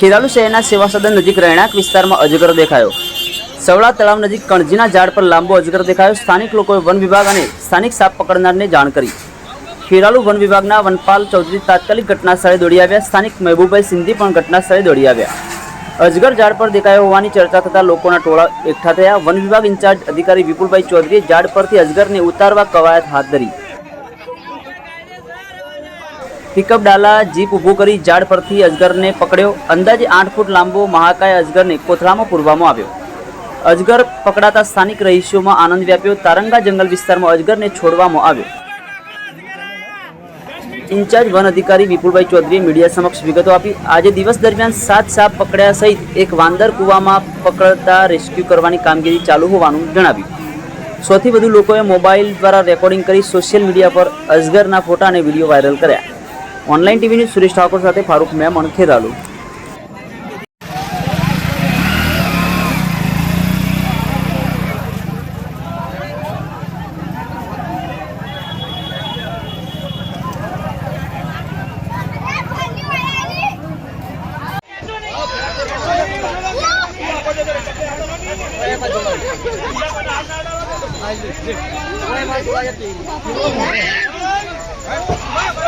ખેરાલુ શહેરના સેવા સદન નજીક રહેણાંક વિસ્તારમાં અજગર દેખાયો. સવડા તળાવ નજીક કણજીના ઝાડ પર લાંબો અજગર દેખાયો. સ્થાનિક લોકોએ વન વિભાગ અને સ્થાનિક સાપ પકડનારને જાણ કરી. ખેરાલુ વન વિભાગના વનપાલ ચૌધરી તાત્કાલિક ઘટના સ્થળે દોડી આવ્યા. સ્થાનિક મહેબૂબભાઈ સિંધી પણ ઘટના સ્થળે દોડી આવ્યા. અજગર ઝાડ પર દેખાયો હોવાની ચર્ચા થતાં લોકોના ટોળા એકઠા થયા. વન વિભાગ ઇન્ચાર્જ અધિકારી વિપુલભાઈ ચૌધરીએ ઝાડ પરથી અજગરને ઉતારવા કવાયત હાથ ધરી. પિકઅપ ડાલા જીપ ઊભું કરી ઝાડ પરથી અજગરને પકડ્યો. અંદાજે આઠ ફૂટ લાંબો મહાકાય અજગરને કોથળામાં પૂરવામાં આવ્યો. અજગર પકડાતા સ્થાનિક રહીશોમાં આનંદ વ્યાપ્યો. તારંગા જંગલ વિસ્તારમાં અજગરને છોડવામાં આવ્યો. ઇન્ચાર્જ વન અધિકારી વિપુલભાઈ ચૌધરીએ મીડિયા સમક્ષ વિગતો આપી. આજે દિવસ દરમિયાન સાત સાપ પકડ્યા સહિત એક વાંદર કૂવામાં પકડતા રેસ્ક્યુ કરવાની કામગીરી ચાલુ હોવાનું જણાવ્યું. સૌથી વધુ લોકોએ મોબાઈલ દ્વારા રેકોર્ડિંગ કરી સોશિયલ મીડિયા પર અજગરના ફોટા અને વીડિયો વાયરલ કર્યા. Online TV news Suresh Thakor સાથે ફારૂક મેમણ ખેરાલુ. હા પેલા ભાઈ હાથમાં પકડી દીધો જો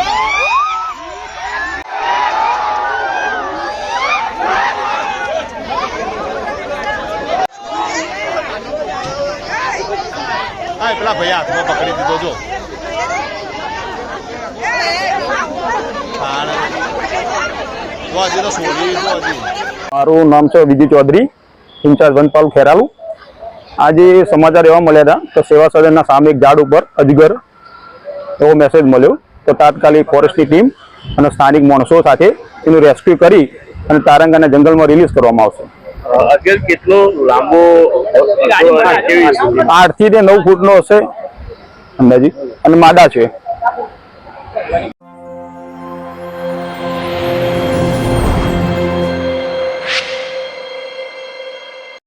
હાણ. જો હાથમાં પકડી દીધો, જો. મારું નામ છે વિજય ચૌધરી, ઇન્ચાર્જ વનપાલ ખેરાલુ. આજે સમાચાર એવા મળ્યા હતા કે સેવા સદનના સામે એક ઝાડ ઉપર અજગર એવો મેસેજ મળ્યો તો તાત્કાલિક ફોરેસ્ટની ટીમ અને સ્થાનિક માણસો સાથે એનું રેસ્ક્યુ કરી અને તારંગાના જંગલમાં રિલીઝ કરવામાં આવશે. અગર કેટલો લાંબો કેવી આઠથી નવ નવ ફૂટનો હશે. અંદાજી અને માદા છે.